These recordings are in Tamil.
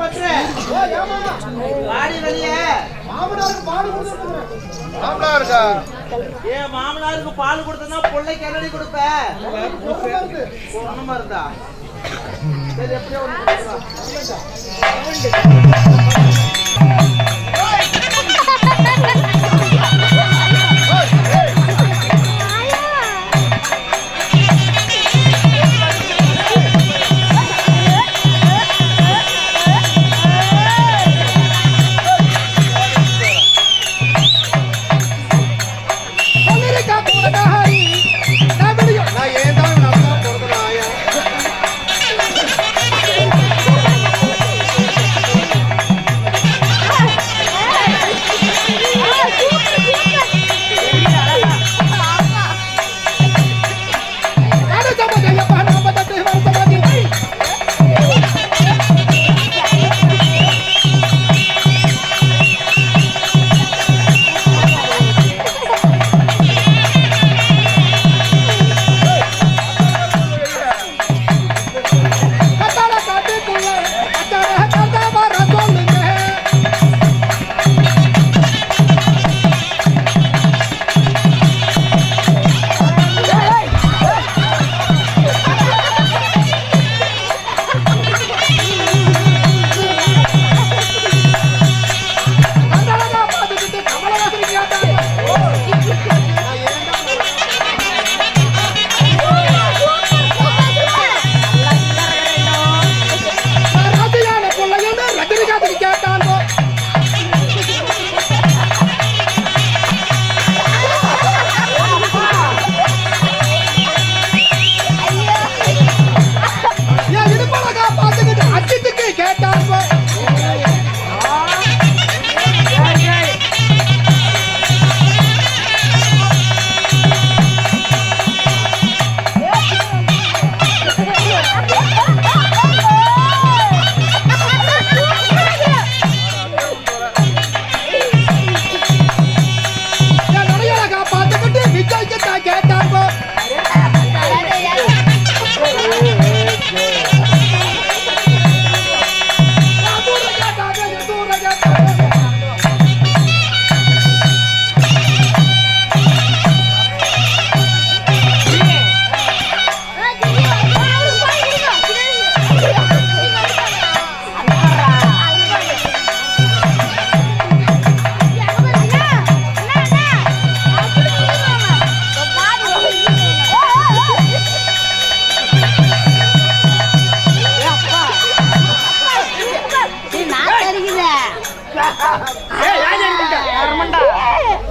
பண்ற வாடி வெளிய. மாமனாருக்கு பால் கொடுத்துறேன் மாமனாருக்கா? ஏ மாமனாருக்கு பால் கொடுத்தனா பிள்ளைக்கு என்னடி கொடுப்ப? பொண்ணு மருந்தா? சரி எப்படியோ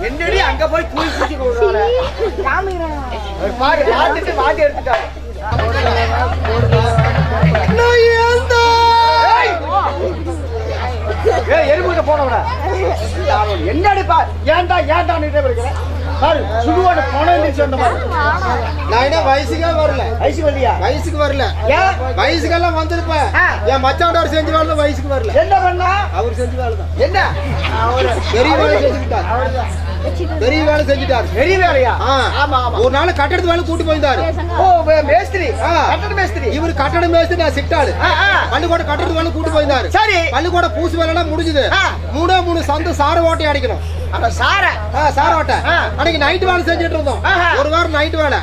என்னடி அங்க போய் குச்சி கொடுக்குறாரு பாரு பார்த்துட்டு வாந்தி எடுத்துட்டாரு எறும்புகிட்ட போனவன. என்னடி பா ஏன்டா ஏன்டா நீ இருக்கிற பாரு சுடுவாடு போன எந்திரிச்சு வந்த பாரு நான் என்ன வயசுக்கே வரல. ஐசி வழியா வயசுக்கு வரல. ஏன்? வயசுக்கெல்லாம் வந்திருப்பேன். என் மச்சாண்டார் செஞ்ச வேலை தான் வயசுக்கு வரல. என்ன பண்ணா? அவர் செஞ்ச வேலை தான். என்ன? அவரு பெரிய வேலை செஞ்சுக்கிட்டார். பெரிய வேலை செஞ்சுட்டாரு. பெரிய வேலையா. ஆமா ஆமா. ஒரு நாள் கட்டடத்து வேலை கூட்டி போயிருந்தாரு ஓ மேஸ்திரி. கட்டட மேஸ்திரி. இவர் கட்டடம் மேய்ச்சி நான் சிட்டாளு. பள்ளிக்கூட கட்டடத்து வேலை கூட்டி போயிருந்தாரு சரி. பள்ளிக்கூட பூசு வேலை எல்லாம் முடிஞ்சது. மூணே மூணு சந்து சார ஓட்டை அடிக்கணும். அந்த சார. சார ஓட்டை. அன்னைக்கு நைட் வேலை செஞ்சுட்டு இருந்தோம். ஒரு வாரம் நைட் வேலை.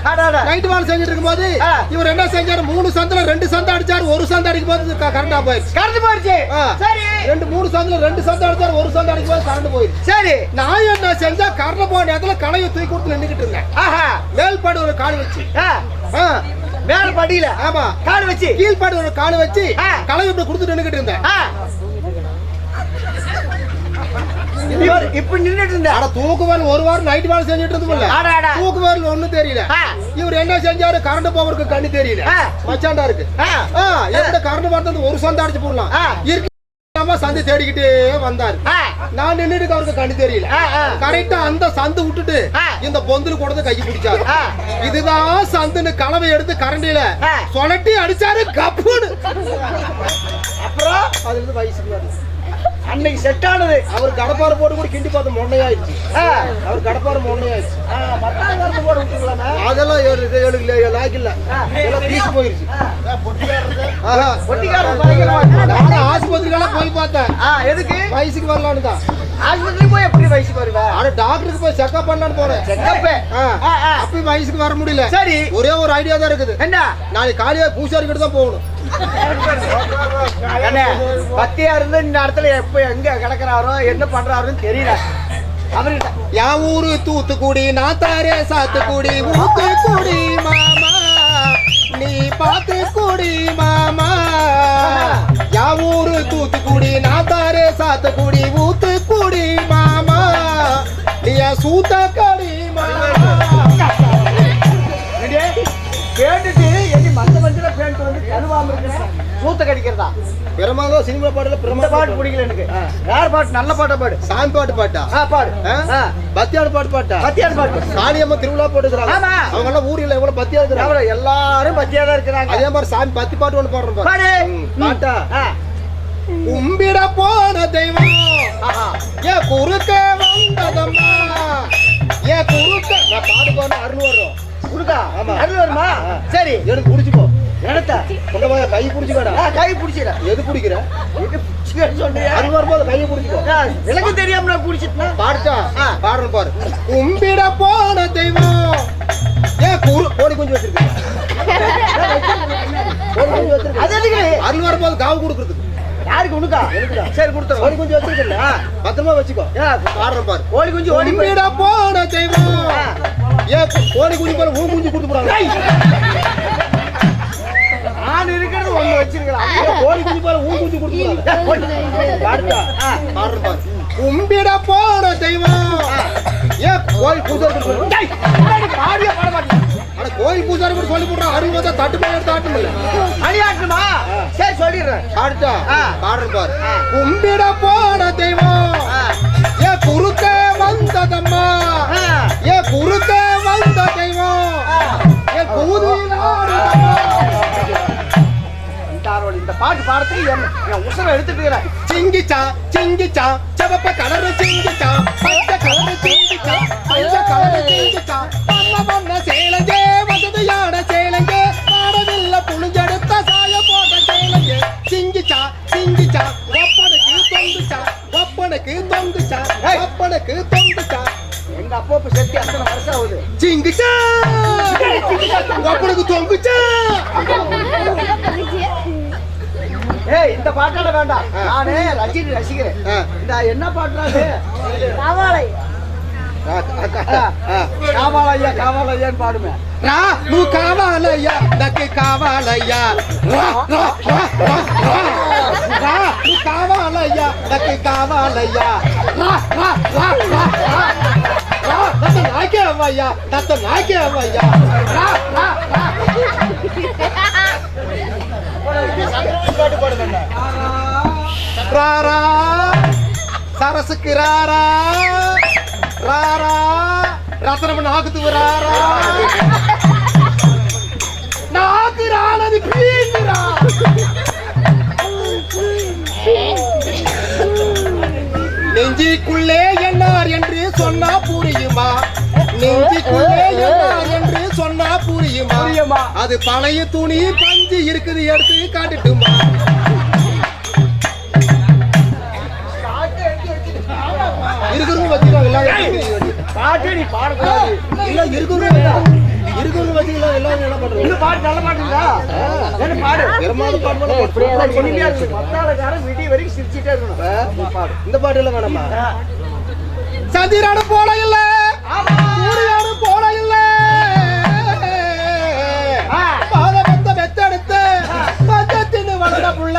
நைட் வேலை செஞ்சுட்டு இருக்கும்போது. இவர் என்ன செஞ்சாரு? மூணு சந்துல ரெண்டு சந்து அடிச்சாரு. ஒரு சந்து அடிக்கும் போது கரண்டா போயிருச்சு கறந்து போயிருச்சு. சரி. ரெண்டு மூணு சந்துல ரெண்டு சந்து அடிச்சாரு. ஒரு சந்து அடிக்கும் போது கரண்ட் போயிருச்சு சரி. நான் என்ன செஞ்சா கரண்ட் போன நேரத்துல களையை தூக்கி கொடுத்து நின்றுகிட்டு இருந்தேன். மேல்பாடு ஒரு கால் வச்சு. மேல படியில ஆமா. கால் வச்சு. கீழ்பாடு ஒரு கால் வச்சு. களை இப்படி கொடுத்து நின்றுகிட்டு இருந்தேன். இப்ப நின்னுட்டு இருந்தா ஆனா தூக்கு வேலை ஒரு வாரம் நைட் வேலை செஞ்சுட்டு இருந்தோம்ல. தூக்கு வேலை ஒண்ணும் தெரியல. இவர் என்ன செஞ்சாரு கரண்ட் பவருக்கு கண்ணு தெரியல. மச்சாண்டா இருக்கு கரண்ட் ஒரு சந்து அடிச்சு போடலாம். இருக்கு சந்து தேடிக்கிட்டே வந்தாரு நான் நின்னுட்டு அவருக்கு கண்ணு தெரியல. கரெக்டா அந்த சந்து விட்டுட்டு. இந்த பொந்துல கொண்டு கை பிடிச்சாரு. இதுதான் சந்துன்னு கலவை எடுத்து கரண்டில. சொலட்டி அடிச்சாரு கப்புன்னு அப்புறம் அதுல இருந்து வயசுக்கு அன்னைக்கு செட் ஆனது. அவர் கடப்பாறை போட்டு கூட கிண்டி பார்த்து மொண்ணையாயிடுச்சு ஆ. அவர் கடப்பாறை மொண்ணையாயிடுச்சு ஆ, மத்தாள் கருத்து போட விட்டுக்கலாமே அதெல்லாம் ஏழு ஏழு லாக் இல்ல. எல்லாம் பீஸ் போயிருச்சு. நானும் ஆஸ்பத்திரிக்கெல்லாம் போய் பார்த்தேன். எதுக்கு? வயசுக்கு வரலான்னு தான். ஆஸ்பத்திரி போய் எப்படி வயசுக்கு வருவ? ஆனா டாக்டருக்கு போய் செக்அப் பண்ணலான்னு போறேன் ஆ. அப்பயும் வயசுக்கு வர முடியல. சரி. ஒரே ஒரு ஐடியா தான் இருக்குது. என்ன? நாளைக்கு காலையா பூசாரி கிட்ட தான் போகணும். பத்தியா இருந்து இந்த இடத்துல எப்ப எங்க கிடக்குறாரோ என்ன பண்றாருன்னு தெரியல. அவர்கிட்ட என் ஊரு தூத்துக்குடி நான் தாரே சாத்துக்குடி ஊத்துக்குடி மாமா. நீ பார்த்து குடி மாமா. என் ஊரு தூத்துக்குடி நான் தாரே சாத்துக்குடி ஊத்துக்குடி மாமா. நீ என் சூத்த கடிக்கிறதா பிரமாதம் சினிமா பாடல பிரமாதம் பாட்டு பிடிக்கல எனக்கு. யார் பாட்டு? நல்ல பாட்டா பாடு. சாமி பாட்டு பாட்டா? ஆ பாடு. பத்தியாடு பாட்டு பாட்டா? பத்தியார் பாட்டு. காளியம்மா திருவிழா போட்டுக்கிறாங்க. அவங்க எல்லாம் ஊர்ல எவ்வளவு பத்தியா இருக்கிறாங்க. எல்லாரும் பத்தியா தான் இருக்கிறாங்க. அதே மாதிரி சாமி பத்தி பாட்டு ஒண்ணு பாடுறோம் பாட்டா. கும்பிட போன தெய்வம். ஏன் குறுக்க வந்ததம்மா. ஏன் குறுக்க நான் பாடு போன அருள் வரும். குடுக்கா? ஆமா. அருள் வருமா. சரி. எனக்கு புடிச்சுக்கோ எடுத்த கொண்ட போய் கை புடிச்சுக்கோடா கை பிடிச்சிட. எது பிடிக்கிற அருள் வரும்போது கையை புடிச்சுக்கோ. எனக்கு தெரியாம நான் பிடிச்சிட்டா பாடுச்சா? ஆ. பாடுறேன் பாரு. கும்பிட போன தெய்வம். ஏன் குரு கோழி குஞ்சு வச்சிருக்கீங்க. அது எதுக்கு? அருள் வரும்போது காவு கொடுக்குறதுக்கு. யாருக்கு உனக்கா. சரி கொடுத்துரு கோழி குஞ்சு வச்சிருக்கல பத்திரமா வச்சுக்கோ. பாடுறேன் பாரு. கோழி குஞ்சு ஓடி போய் கும்பிட போன தெய்வம். ஏன் கோழி குஞ்சு போல ஊன் குஞ்சு கொடுத்து போறாங்க ஆண் இருக்கிறது ஒண்ணு வச்சிருக்கலாம் கோழி குஞ்சு போல ஊன் குஞ்சு கொடுத்து போறாங்க பாடுடா பாடுறேன் பாரு கும்பிட போன தெய்வம். ஏன் கூட. சொல்லு. பாடிய பாட மாட்டேன். கோயில் பூஜாரி கூட சொல்லி போடுறான் அருள் வந்தா தட்டு மேல எடுத்து ஆட்டும் இல்ல. அணியாட்டுமா சரி சொல்லிடுறேன். ஆ. பாடுறேன் பாரு. கும்பிட போன தெய்வம். ஏன் குறுக்க வந்ததம்மா. ஏன் குறுக்க வந்த தெய்வம். ஏன் ஆடுதம்மா. இந்த பாட்டு பாடத்துக்கு என் உசுரை எடுத்துட்டு இருக்கிறேன். சிங்கிச்சா சிங்கிச்சா சிவப்ப கலரு சிங்கிச்சா. பச்சை கலரு சிங்கிச்சா பச்சை கலரு சிங்கிச்சா. வண்ண வண்ண சேலங்கே வசதியான சேலங்கே பாடவில்ல புளிஞ்செடுத்த சாய போட்ட சேலங்கே சிங்கிச்சா சிங்கிச்சா ஒப்பனுக்கு தொங்குச்சா. ஒப்பனுக்கு தொங்குச்சா ஒப்பனுக்கு தொங்குச்சா. எங்க அப்பா செத்து அத்தனை வருஷம் ஆகுது? சிங்கிச்சா ஒப்பனுக்கு தொங்குச்சா. இந்த பாட்டு வேண்டாம். நானே ரசிகி ரசிக்கிறேன். இந்த என்ன பாட்டுறாது காவாலை காவாலையா காவாலையான்னு பாடுமே. ரா நூ காவாலையா தக்கு காவாலையா ரா ரா ரா ரா ரா. ரா நூ காவாலையா தக்கு தத்த நாய்க்கே அம்மையா தத்த நாய்க்கே அம்மையா ராரா. சரசுக்கு ராரா. ராரா. ரத்தனம் நாக்குது ராரா. நாக்கு ராணது பீங்குரா நெஞ்சிக்குள்ளே என்னார் என்று சொன்னா புரியுமா? நெஞ்சிக்குள்ளே என்னார் என்று சொன்னா புரியுமா? அது பழைய துணி பஞ்சு இருக்குது எடுத்து காட்டுட்டுமா? இருக்கிறவங்க வச்சுக்கலாம் பாட்டு நீ பாடக்கூடாது இல்ல இருக்கிறவங்க இருக்கிறவங்க வச்சுக்கலாம் எல்லாரும் என்ன பண்றது? இன்னும் பாட்டு நல்ல பாட்டுங்களா என்ன பாடு? பெருமாள் பாட்டு அப்புறம் இனிமையா இருக்கு. பத்தாளக்காரன் விடிய வரைக்கும் சிரிச்சுட்டே இருக்கணும். இந்த பாட்டு வேணாமா சந்திரான போல இல்ல. பச்சத்தின்னு வளர்ந்த புள்ள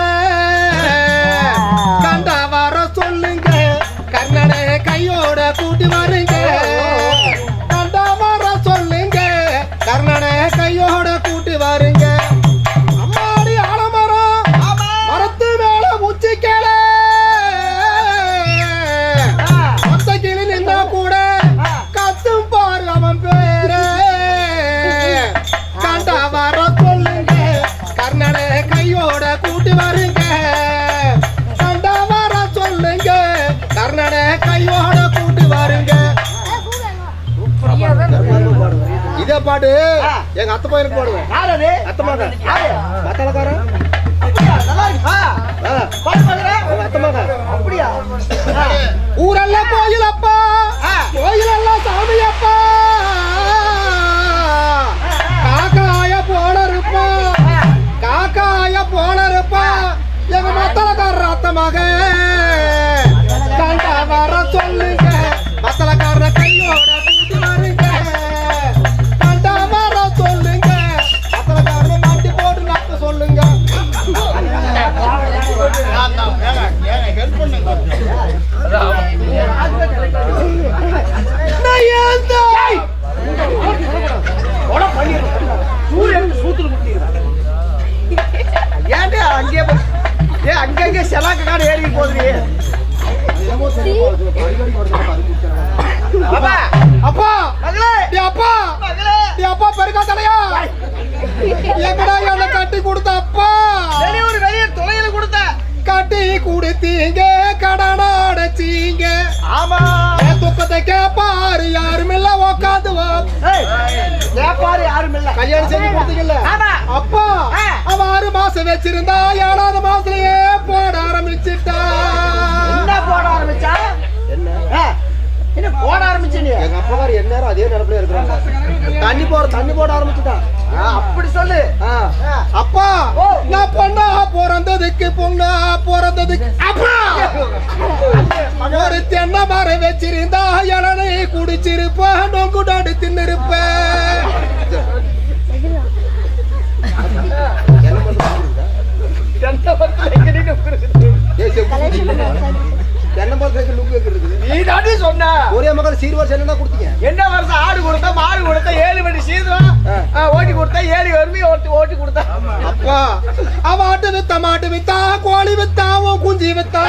பாட்டு எங்க அத்தை பையனுக்கு பாடுவேன். அத்தை மகன் யாரு? அத்தலக்காரன் அப்படியா? நல்லா இருக்கா? ஆ, பாட்டு பாடுற. எங்க அத்தை மகன் அப்படியா? ஆ. ஊரெல்லாம் கோயிலப்பா. ஆ. கோயிலெல்லாம் சாமியப்பா. காக்காய போல இருப்பா காக்காய போல இருப்பா எங்க மத்தலக்காரர் அத்த மக செலாக்க காடு ஏறி போகுது அப்பா அப்பா மகளே. அப்பா. மகளே. அப்பா பெருக்கா தலையா? எங்கடா என்ன கட்டி கொடுத்த அப்பா? வெளியூர் வெளியே தொலைல கொடுத்த. கட்டி கொடுத்தீங்க கடனை அடைச்சீங்க. ஆமா. என் துக்கத்தை கேப்பாரு யாரும் இல்ல உக்காந்து வா. ஏய், கேப்பாரு யாரும் இல்ல. கல்யாணம் செஞ்சு கொடுத்தீங்கல்ல. அப்பா. அவன் ஆறு மாசம் வச்சிருந்தா ஏழாவது மாசத்துலயே போட. என்ன போட ஆரம்பிச்சா? என்ன? ஆ, என்ன போட ஆரம்பிச்ச நீ? எங்க அப்பா என்ன நேரம் அதே நிலப்புல இருக்கிறாங்க. தண்ணி போட தண்ணி போட ஆரம்பிச்சுட்டான். ஆ, அப்படி சொல்லு. அப்பா ஓ. நான் பொண்ணா பிறந்ததுக்கு பொண்ணா பிறந்ததுக்கு அப்பா. ஒரு தென்னை மரம் வச்சிருந்தா இளநீ குடிச்சிருப்ப நொங்குடாடு தின்னிருப்ப தென்னை மரத்துல எங்க நின்னு உட்காருக்குது? தென்னை மரத்துக்கு லுக்கு இருக்குது நீ தாண்டி சொன்ன. ஒரே மகள் சீர்வர் செல்லுனா கொடுத்தீங்க? என்ன வருஷம்? ஆடு கொடுத்தா மாடு கொடுத்தா ஏழு மணி சீதம். ஓட்டி கொடுத்தா ஏழு வருமி ஓட்டி ஓட்டி கொடுத்தா. அப்பா. அவ ஆட்டு வித்தா மாட்டு வித்தா கோழி வித்தா உன் குஞ்சு வித்தா.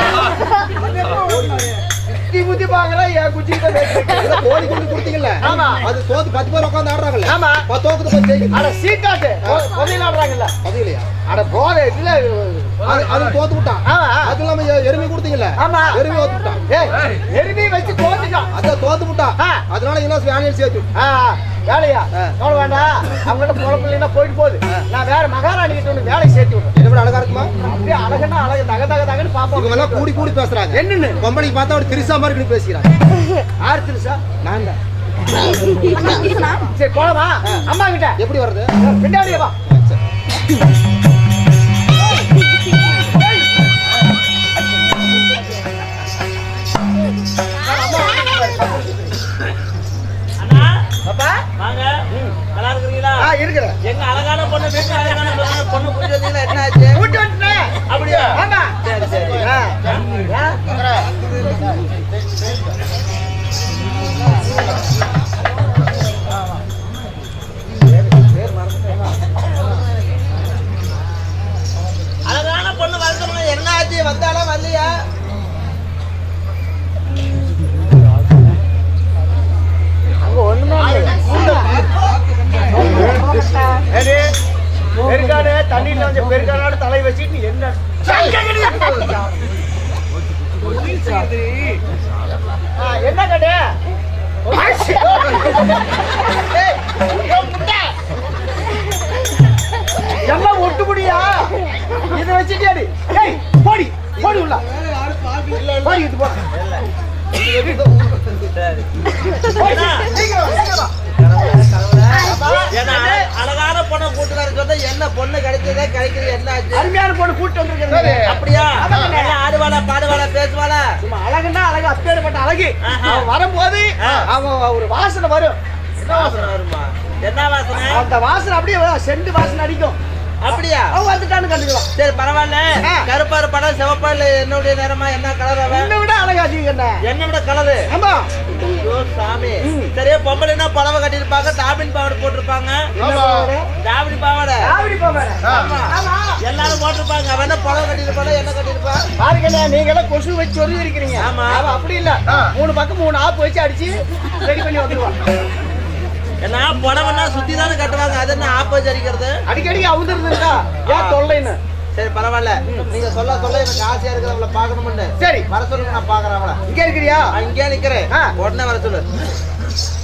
குத்தி குத்தி பாக்குறா என் குச்சி ஏதோ கோழி குஞ்சு கொடுத்தீங்கல்ல? ஆமா. அது தோத்து பத்து பேர் உட்காந்து ஆடுறாங்கல்ல? ஆமா. பத்து போய் ஜெயிக்குது அட சீட்டாட்டு புதையிலாடுறாங்கல்ல அது இல்லையா அட போத இல்ல அது தோத்து விட்டான். அது இல்லாம எருமை கொடுத்தீங்கல்ல? ஆமா. எருமை ஓத்து விட்டான். எருமி வச்சு தோத்துட்டான் அதான் தோத்து விட்டான். அதனால இன்னும் வேலையில் சேர்த்து வேலையா. கவலை வேண்டாம். அவங்ககிட்ட பொழப்பு இல்லைன்னா போயிட்டு போகுது. நான் வேற மகாராணி கிட்ட ஒன்று வேலையை சேர்த்து விடுறேன். என்ன விட அழகா இருக்குமா? அப்படியே அழகுன்னா அழகு. தக தக தகன்னு இவங்க பாப்போம் எல்லாம் கூடி கூடி பேசுறாங்க. என்னன்னு? பொம்பளைக்கு பார்த்தா ஒரு திரிசா மாதிரி இப்படி பேசுகிறாங்க யார் திருசா? நான் தான். சரி போலமா அம்மா கிட்ட. எப்படி வர்றது? பின்னாடியே வா. இருக்கிறீங்களா எங்க அழகான பொண்ணு வீட்டு அழகான பொண்ணு கூட்டி என்ன ஆச்சு கூட்டி வந்துட்டேன். அப்படியா? ஆமா. சரி சரி. ஆ. அழகான பொண்ணை கூட்டு என்ன பொண்ணு கிடைச்சதா கிடைக்கிறது என்ன ஆச்சு? அருமையான பொண்ணு கூட்டு வந்திருக்கேன் அப்படியா? ஆடுவாளா பாடுவாளா பேசுவாளா? சும்மா அழகுன்னா அழகு அப்பேற்பட்ட அழகு. அவன் வரும்போது. அவன் ஒரு வாசனை வரும். என்ன வாசனை? வருமா? என்ன வாசனை? அந்த வாசனை அப்படியே. செண்டு வாசனை அடிக்கும். அப்படியா? அவன் வந்துட்டான்னு கண்டுக்கலாம். சரி பரவாயில்ல. கருப்பாரு படம் சிவப்பா இல்ல என்னுடைய நேரமா? என்ன கலர் அவன்? உன்னை விட அழகா என்ன? என்ன விட கலரு ஆமா. ஐயோ சாமி. சரியா பொம்பளைனா புடவை கட்டிருப்பாங்க டாபின் பாவாடை போட்டிருப்பாங்க. டாபின் பாவாடை. ஆமா. எல்லாரும் போட்டிருப்பாங்க. அவன் என்ன கட்டிருப்பாங்க என்ன கட்டிருப்பா பாருங்கண்ணே நீங்க எல்லாம் கொசு வச்சு சொல்லி இருக்கிறீங்க. ஆமா. அப்படி இல்ல. மூணு பக்கம் மூணு ஆப்பு வச்சு அடிச்சு ரெடி பண்ணி வந்துருவான் ஏன்னா புடவைன்னா சுத்தி தானே கட்டுவாங்க. அது என்ன ஆப்போஸ் அடிக்கிறது? அடிக்கடி அவுந்துருந்தா ஏன் தொல்லைன்னு? சரி பரவாயில்ல. நீங்க சொல்ல சொல்ல எனக்கு ஆசையா இருக்கு அவளை பாக்கணும்னு சரி. வர சொல்லுங்க நான் பாக்குறேன் அவளை. இங்க இருக்கிறியா? இங்கே நிக்கிறேன். ஆ. உடனே வர சொல்லு.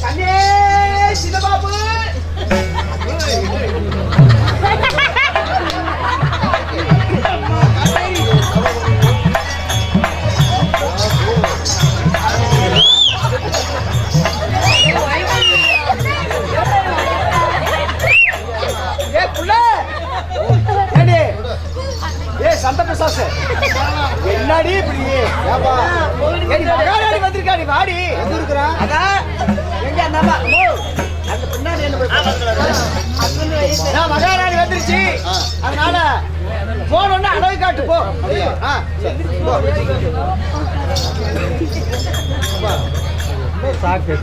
கண்ணே சிதபாபு சந்த பிசாசு. என்னடி இப்படி? மகாராணி வந்திருக்கா? நீ வாடி. எங்க இருக்கிறா? அதான் எங்க அந்தாப்பா அந்த என்ன அதனால போனோம்னா அளவு காட்டு போ. சாக்கு.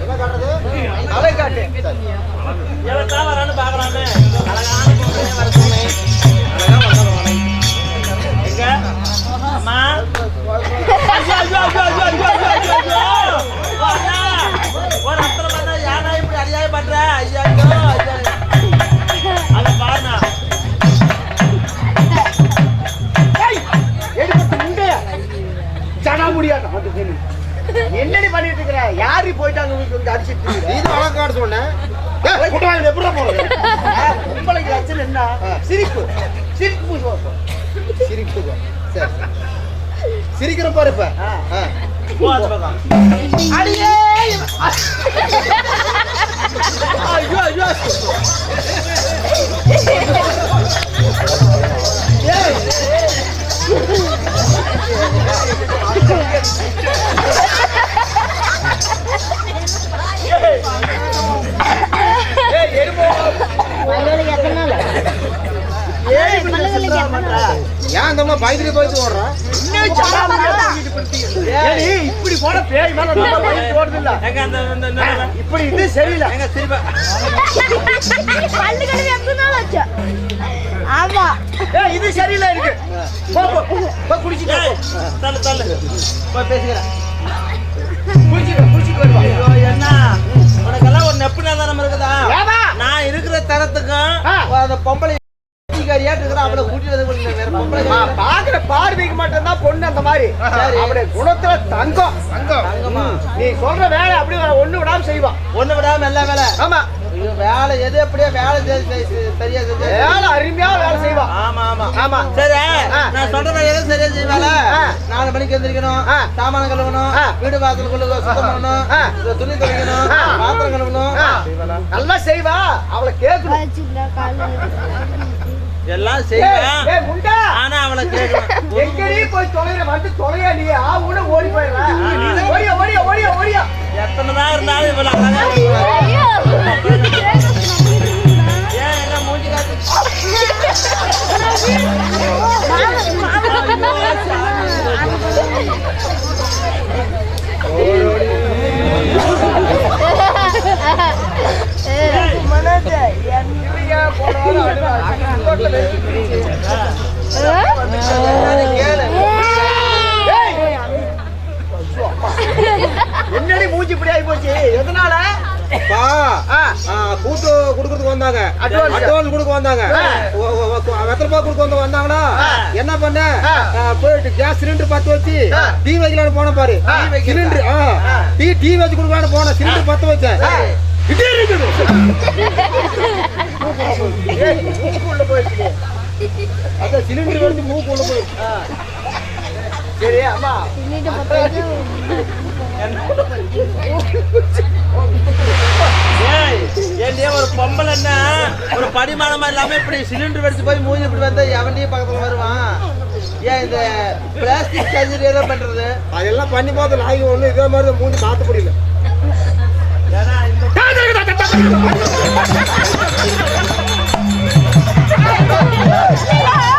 என்ன காட்டுறது? அளவு காட்டு. எவ்வளோ தான் வரான்னு பார்க்குறாங்க இருக்க. அம்மா. ஒரு அத்தனை பண்ணா யாரா இப்படி அநியாயம் பண்ற? ஐயா அத பாருண்ணா. என்னடி பண்ணிட்டு இருக்கிற? யாரு போயிட்டாங்க வீட்டுல வந்து சொன்னேன் எப்படி போறது? உங்களுக்கு என்ன? சிரிப்பு. சிரிப்பு சிரிப்புக்கும் சரி. சிரிக்கிற பாரு இப்ப. எத்தனை நாள்? ஏன் அந்த அம்மா பயத்துல போயிட்டு இப்படி போன பேய் மேல ஓடுது இப்படி இது சரியில்லை. ஆமா. இது சரியில்லை இருக்கு. குடிச்சிட்டு தள்ளு தள்ளு. பேசுகிறேன் குடிச்சிட்டு குடிச்சிட்டு வருவா என்ன? உனக்கெல்லாம் ஒரு நெப்புனா தானே இருக்குதா? நான் இருக்கிற தரத்துக்கும் அந்த பொம்பளை காரியாட்டு இருக்கிற அவளை கூட்டிட்டு வந்து பாக்குற பார்வைக்கு மட்டும்தான் பொண்ணு அந்த மாதிரி. சரி. அவருடைய குணத்துல தங்கம். தங்கம். தங்கம்மா. நீ சொல்ற வேலை அப்படி ஒண்ணு விடாம செய்வா. ஒண்ணு விடாம எல்லா வேலை. ஆமா. ஐயோ, வேலை எது எப்படியோ வேலை சரியா வேலை அருமையா வேலை செய்வா. ஆமா ஆமா. ஆமா. சரி. நான் சொல்ற வேலை எதுவும் சரியா செய்வாள. நாலு மணிக்கு எந்திரிக்கணும். சாமான கழுவணும். வீடு வாசல் குள்ள சுத்தம் பண்ணணும். ஆ. துணி துவைக்கணும். பாத்திரம் கழுவணும். நல்லா செய்வா. அவளை கேட்கணும். எல்லாம் செய்யலாம் ஆனா அவளை கேட்கணும். எத்தனை தான் இருந்தாலும் என்னடி மூஞ்சி இப்படி ஆகி போச்சு. எதனால? கூட்டு குடுக்கறதுக்கு வந்தாங்க. அட்வான்ஸ் குடுக்க வந்தாங்க. வெத்தலை பாக்கு வந்து வந்தாங்கன்னா என்ன பண்ண? போயிட்டு கேஸ் சிலிண்டர் பத்து வச்சு டீ வைக்கலான்னு போன பாரு. சிலிண்டர் டீ டீ வச்சு குடுக்கலான்னு போன சிலிண்டர் பத்து வச்சேன். ஆ. இடி மூக்குள்ள போயிடுச்சு. அதான் சிலிண்டர் வந்து மூக்கு போயிடுச்சு சரி அம்மா ஏன்டியே ஒரு பொம்பளை என்ன ஒரு படிமானமா இல்லாம இப்படி சிலிண்டர் வெடிச்சு போய் மூஞ்சி இப்படி வந்தா எவன்டியே பக்கத்துல வருவான் ஏன் இந்த பிளாஸ்டிக் சர்ஜரி எல்லாம் பண்றது அதெல்லாம் பண்ணி பார்த்து நாய்க்கு ஒண்ணு இதே மாதிரி தான் மூஞ்சி மாத்த முடியல Oh, my God.